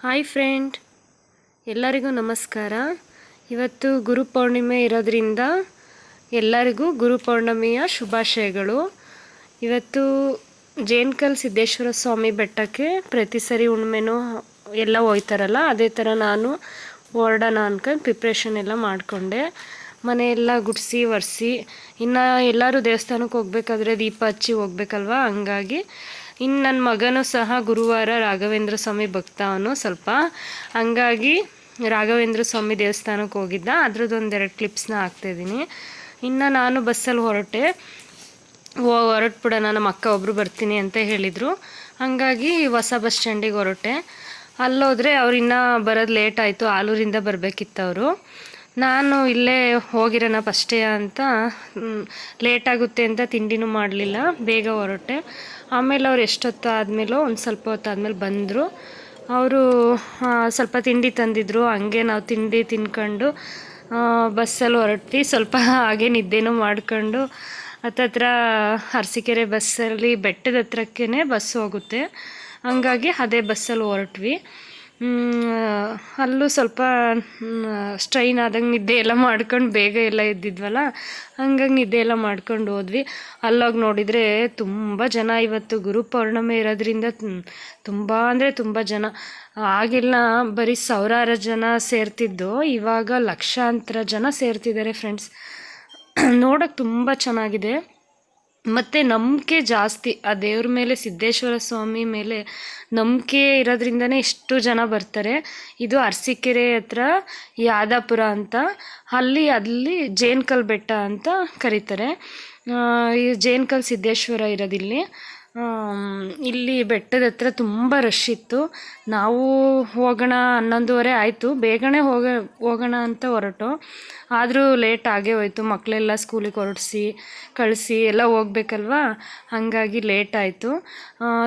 Hi friend ಎಲ್ಲರಿಗೂ ನಮಸ್ಕಾರ. ಇವತ್ತು ಗುರು ಪೌರ್ಣಿಮೆ ಇರೋದ್ರಿಂದ ಎಲ್ಲರಿಗೂ ಗುರು ಪೌರ್ಣಿಮೆಯ ಶುಭಾಶಯಗಳು. ಇವತ್ತು ಜೇನ್ಕಲ್ ಸಿದ್ದೇಶ್ವರ ಸ್ವಾಮಿ ಬೆಟ್ಟಕ್ಕೆ ಪ್ರತಿ ಸರಿ ಹುಣ್ಮೆನೂ ಎಲ್ಲ ಹೋಯ್ತಾರಲ್ಲ, ಅದೇ ಥರ ನಾನು ಹೊರಡೋಣ ಅನ್ಕೊಂಡು ಪ್ರಿಪ್ರೇಷನ್ ಎಲ್ಲ ಮಾಡಿಕೊಂಡೆ. ಮನೆಯೆಲ್ಲ ಗುಡಿಸಿ, ಒರೆಸಿ, ಇನ್ನು ಎಲ್ಲರೂ ದೇವಸ್ಥಾನಕ್ಕೆ ಹೋಗ್ಬೇಕಾದ್ರೆ ದೀಪ ಹಚ್ಚಿ ಹೋಗ್ಬೇಕಲ್ವ? ಹಂಗಾಗಿ ಇನ್ನು ನನ್ನ ಮಗನೂ ಸಹ ಗುರುವಾರ ರಾಘವೇಂದ್ರ ಸ್ವಾಮಿ ಭಕ್ತ ಅವನು ಸ್ವಲ್ಪ. ಹಂಗಾಗಿ ರಾಘವೇಂದ್ರ ಸ್ವಾಮಿ ದೇವಸ್ಥಾನಕ್ಕೆ ಹೋಗಿದ್ದ. ಅದ್ರದ್ದು ಒಂದೆರಡು ಕ್ಲಿಪ್ಸ್ನ ಹಾಕ್ತಾಯಿದ್ದೀನಿ ಇನ್ನು ನಾನು ಬಸ್ಸಲ್ಲಿ ಹೊರಟೆ. ಹೊರಟ್ಬಿಡೋಣ ನಮ್ಮ ಅಕ್ಕ ಒಬ್ಬರು ಬರ್ತೀನಿ ಅಂತ ಹೇಳಿದರು. ಹಾಗಾಗಿ ಹೊಸ ಬಸ್ ಸ್ಟ್ಯಾಂಡಿಗೆ ಹೊರಟೆ. ಅಲ್ಲೋದ್ರೆ ಅವ್ರು ಇನ್ನೂ ಬರೋದು ಲೇಟ್ ಆಯಿತು. ಆಲೂರಿಂದ ಬರಬೇಕಿತ್ತು ಅವರು. ನಾನು ಇಲ್ಲೇ ಹೋಗಿರೋಣ ಫಸ್ಟೇ ಅಂತ ಲೇಟ್ ಆಗುತ್ತೆ ಅಂತ ತಿಂಡಿನೂ ಮಾಡಲಿಲ್ಲ, ಬೇಗ ಹೊರಟೆ. ಆಮೇಲೆ ಅವ್ರು ಎಷ್ಟೊತ್ತು ಆದಮೇಲೋ ಒಂದು ಸ್ವಲ್ಪ ಹೊತ್ತು ಆದಮೇಲೆ ಬಂದರು. ಅವರು ಸ್ವಲ್ಪ ತಿಂಡಿ ತಂದಿದ್ರು, ಹಂಗೆ ನಾವು ತಿಂಡಿ ತಿನ್ಕೊಂಡು ಬಸ್ಸಲ್ಲಿ ಹೊರಟ್ವಿ. ಸ್ವಲ್ಪ ಹಾಗೆ ನಿದ್ದೆನೂ ಮಾಡ್ಕೊಂಡು ಹತ್ತತ್ರ ಅರಸಿಕೆರೆ ಬಸ್ಸಲ್ಲಿ ಬೆಟ್ಟದ ಹತ್ರಕ್ಕೇ ಬಸ್ ಹೋಗುತ್ತೆ. ಹಂಗಾಗಿ ಅದೇ ಬಸ್ಸಲ್ಲಿ ಹೊರಟ್ವಿ. ಅಲ್ಲೂ ಸ್ವಲ್ಪ ಸ್ಟ್ರೈನ್ ಆದಂಗೆ ನಿದ್ದೆ ಎಲ್ಲ ಮಾಡ್ಕೊಂಡು ಬೇಗ ಎಲ್ಲ ಇದ್ದಿದ್ವಲ್ಲ ಹಂಗಂಗೆ ನಿದ್ದೆ ಎಲ್ಲ ಮಾಡ್ಕೊಂಡು ಹೋದ್ವಿ. ಅಲ್ಲೋಗಿ ನೋಡಿದರೆ ತುಂಬ ಜನ ಇವತ್ತು ಗುರು ಪೌರ್ಣಮಿ ಇರೋದ್ರಿಂದ ತುಂಬ ಅಂದರೆ ತುಂಬ ಜನ. ಆಗೆಲ್ಲ, ಬರೀ ಸಾವಿರಾರು ಜನ ಸೇರ್ತಿದ್ದು, ಇವಾಗ ಲಕ್ಷಾಂತರ ಜನ ಸೇರ್ತಿದ್ದಾರೆ ಫ್ರೆಂಡ್ಸ್ ನೋಡೋಕ್ಕೆ ತುಂಬ ಚೆನ್ನಾಗಿದೆ. ಮತ್ತು ನಂಬಿಕೆ ಜಾಸ್ತಿ. ಆ ದೇವ್ರ ಮೇಲೆ, ಸಿದ್ದೇಶ್ವರ ಸ್ವಾಮಿ ಮೇಲೆ ನಂಬಿಕೆ ಇರೋದ್ರಿಂದನೇ ಇಷ್ಟು ಜನ ಬರ್ತಾರೆ. ಇದು ಅರಸೀಕೆರೆ ಹತ್ರ ಯಾದಾಪುರ ಅಂತ. ಅಲ್ಲಿ ಅಲ್ಲಿ ಜೇನ್ಕಲ್ ಬೆಟ್ಟ ಅಂತ ಕರೀತಾರೆ. ಈ ಜೇನ್ಕಲ್ ಸಿದ್ದೇಶ್ವರ ಇರೋದಿಲ್ಲಿ. ಇಲ್ಲಿ ಬೆಟ್ಟದ ಹತ್ರ ತುಂಬ ರಶ್ ಇತ್ತು. ನಾವು ಹೋಗೋಣ ಹನ್ನೊಂದುವರೆ ಆಯಿತು. ಬೇಗನೆ ಹೋಗ, ಹೋಗೋಣ ಅಂತ ಹೊರಟು. ಆದರೂ ಲೇಟ್ ಆಗೇ ಹೋಯಿತು. ಮಕ್ಕಳೆಲ್ಲ ಸ್ಕೂಲಿಗೆ ಹೊರಡಿಸಿ ಕಳಿಸಿ ಎಲ್ಲ ಹೋಗ್ಬೇಕಲ್ವಾ? ಹಾಗಾಗಿ ಲೇಟ್ ಆಯಿತು.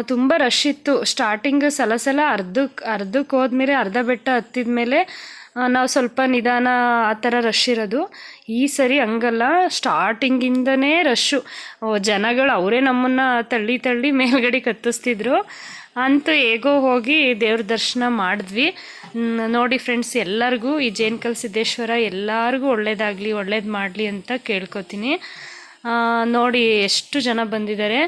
ತುಂಬ ರಶ್ ಇತ್ತು. ಸ್ಟಾರ್ಟಿಂಗ್ ಸಲ ಸಲ ಅರ್ಧಕ್ಕೆ ಅರ್ಧಕ್ಕೆ ಹೋದ್ಮೇಲೆ ಅರ್ಧ ಬೆಟ್ಟ ಹತ್ತಿದ ಮೇಲೆ ನಾವು ಸ್ವಲ್ಪ ನಿಧಾನ ಆ ಥರ ರಶ್ ಇರೋದು. ಈ ಸರಿ ಹಂಗಲ್ಲ ಸ್ಟಾರ್ಟಿಂಗಿಂದನೇ ರಶ್ಶು ಜನಗಳು ಅವರೇ ನಮ್ಮನ್ನು ತಳ್ಳಿ ತಳ್ಳಿ ಮೇಲ್ಗಡೆ ಕತ್ತಿಸ್ತಿದ್ರು ಅಂತೂ ಹೇಗೋ ಹೋಗಿ ದೇವ್ರ ದರ್ಶನ ಮಾಡಿದ್ವಿ. ನೋಡಿ ಫ್ರೆಂಡ್ಸ್ ಎಲ್ಲರಿಗೂ, ಈ ಜೇನ್ಕಲ್ ಸಿದ್ದೇಶ್ವರ ಎಲ್ಲರಿಗೂ ಒಳ್ಳೇದಾಗಲಿ, ಒಳ್ಳೇದು ಮಾಡಲಿ ಅಂತ ಕೇಳ್ಕೊತೀನಿ. ನೋಡಿ ಎಷ್ಟು ಜನ ಬಂದಿದ್ದಾರೆ.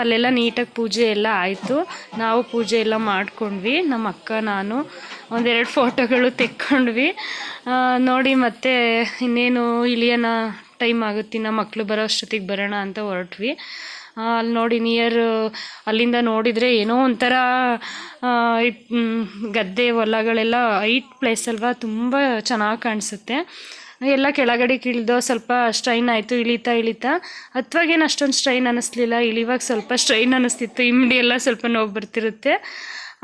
ಅಲ್ಲೆಲ್ಲ ನೀಟಾಗಿ ಪೂಜೆ ಎಲ್ಲ ಆಯಿತು. ನಾವು ಪೂಜೆ ಎಲ್ಲ ಮಾಡ್ಕೊಂಡ್ವಿ. ನಮ್ಮ ಅಕ್ಕ, ನಾನು ಒಂದೆರಡು ಫೋಟೋಗಳು ತೆಕ್ಕೊಂಡ್ವಿ. ನೋಡಿ ಮತ್ತೆ ಇನ್ನೇನು ಇಳಿಯೋಣ ಟೈಮ್ ಆಗುತ್ತೆ ನಮ್ಮ ಮಕ್ಕಳು ಬರೋ ಅಷ್ಟೊತ್ತಿಗೆ ಬರೋಣ ಅಂತ ಹೊರಟ್ವಿ. ಅಲ್ಲಿ ನೋಡಿ ನಿಯರ್ ಅಲ್ಲಿಂದ ನೋಡಿದರೆ ಏನೋ ಒಂಥರ ಗದ್ದೆ ಹೊಲಗಳೆಲ್ಲ ಹೈಟ್ ಪ್ಲೇಸ್ ಅಲ್ವಾ, ತುಂಬ ಚೆನ್ನಾಗಿ ಕಾಣಿಸುತ್ತೆ. ಎಲ್ಲ ಕೆಳಗಡೆ ಇಳಿದೋ ಸ್ವಲ್ಪ ಸ್ಟ್ರೈನ್ ಆಯಿತು, ಇಳಿತಾ ಇಳಿತಾ ಅಥ್ವಾಗೇನು ಅಷ್ಟೊಂದು ಸ್ಟ್ರೈನ್ ಅನ್ನಿಸ್ಲಿಲ್ಲ ಇಳಿವಾಗ ಸ್ವಲ್ಪ ಸ್ಟ್ರೈನ್ ಅನ್ನಿಸ್ತಿತ್ತು ಇಮ್ಡಿ ಎಲ್ಲ ಸ್ವಲ್ಪ ನೋವು ಬರ್ತಿರುತ್ತೆ.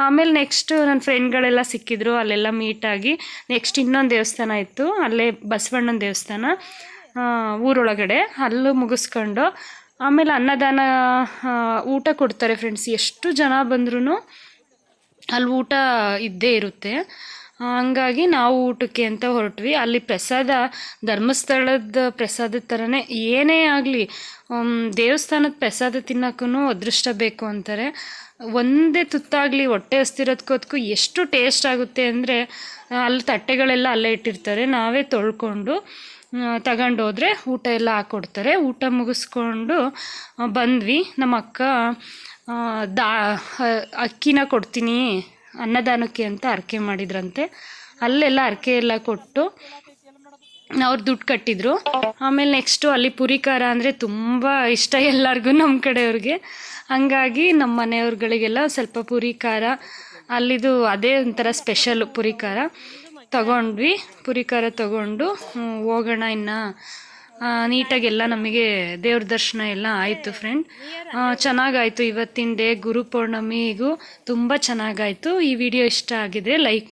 ಆಮೇಲೆ ನೆಕ್ಸ್ಟು ನನ್ನ ಫ್ರೆಂಡ್ಗಳೆಲ್ಲ ಸಿಕ್ಕಿದ್ರು, ಅಲ್ಲೆಲ್ಲ ಮೀಟಾಗಿ ನೆಕ್ಸ್ಟ್ ಇನ್ನೊಂದು ದೇವಸ್ಥಾನ ಇತ್ತು, ಅಲ್ಲೇ ಬಸವಣ್ಣನ ದೇವಸ್ಥಾನ ಊರೊಳಗಡೆ. ಅಲ್ಲೂ ಮುಗಿಸ್ಕೊಂಡು, ಆಮೇಲೆ ಅನ್ನದಾನ ಊಟ ಕೊಡ್ತಾರೆ ಫ್ರೆಂಡ್ಸ್ ಎಷ್ಟು ಜನ ಬಂದ್ರೂ ಅಲ್ಲಿ ಊಟ ಇದ್ದೇ ಇರುತ್ತೆ. ಹಂಗಾಗಿ ನಾವು ಊಟಕ್ಕೆ ಅಂತ ಹೊರಟ್ವಿ. ಅಲ್ಲಿ ಪ್ರಸಾದ, ಧರ್ಮಸ್ಥಳದ ಪ್ರಸಾದದ ಥರನೇ ಏನೇ ಆಗಲಿ ದೇವಸ್ಥಾನದ ಪ್ರಸಾದ ತಿನ್ನೋಕ್ಕೂ ಅದೃಷ್ಟ ಬೇಕು ಅಂತಾರೆ. ಒಂದೇ ತುತ್ತಾಗಲಿ, ಹೊಟ್ಟೆ ಹಸ್ತಿರೋದಕ್ಕೋದಕ್ಕೂ ಎಷ್ಟು ಟೇಸ್ಟ್ ಆಗುತ್ತೆ ಅಂದರೆ, ಅಲ್ಲಿ ತಟ್ಟೆಗಳೆಲ್ಲ ಅಲ್ಲೇ ಇಟ್ಟಿರ್ತಾರೆ. ನಾವೇ ತೊಳ್ಕೊಂಡು ತಗೊಂಡೋದ್ರೆ ಊಟ ಎಲ್ಲ ಹಾಕ್ಕೊಡ್ತಾರೆ ಊಟ ಮುಗಿಸ್ಕೊಂಡು ಬಂದ್ವಿ. ನಮ್ಮ ಅಕ್ಕ ದಾ ಅಕ್ಕಿನ ಕೊಡ್ತೀನಿ. ಅನ್ನದಾನಕ್ಕೆ ಅಂತ ಅರ್ಕೆ ಮಾಡಿದ್ರಂತೆ. ಅಲ್ಲೆಲ್ಲ ಅರ್ಕೆ ಎಲ್ಲ ಕೊಟ್ಟು ಅವ್ರು ದುಡ್ಡು ಕಟ್ಟಿದ್ರು. ಆಮೇಲೆ ನೆಕ್ಸ್ಟು ಅಲ್ಲಿ ಪುರಿ ಖಾರ ಅಂದರೆ ತುಂಬ ಇಷ್ಟ ಎಲ್ಲರಿಗೂ ನಮ್ಮ ಕಡೆಯವ್ರಿಗೆ. ಹಂಗಾಗಿ ನಮ್ಮ ಮನೆಯವ್ರುಗಳಿಗೆಲ್ಲ ಸ್ವಲ್ಪ ಪುರಿ ಖಾರ ಅಲ್ಲಿದು ಅದೇ ಒಂಥರ ಸ್ಪೆಷಲ್ ಪುರಿ ಖಾರ ತಗೊಂಡ್ವಿ. ಪುರಿ ಖಾರ ತಗೊಂಡು ಹೋಗೋಣ ಇನ್ನು ನೀಟಾಗೆಲ್ಲ ನಮಗೆ ದೇವ್ರ ದರ್ಶನ ಎಲ್ಲ ಆಯಿತು ಫ್ರೆಂಡ್ ಚೆನ್ನಾಗಾಯ್ತು ಇವತ್ತಿನ ಡೇ ಗುರು ಪೌರ್ಣಮಿಗೂ ತುಂಬ ಚೆನ್ನಾಗಾಯ್ತು. ಈ ವಿಡಿಯೋ ಇಷ್ಟ ಆಗಿದೆ ಲೈಕ್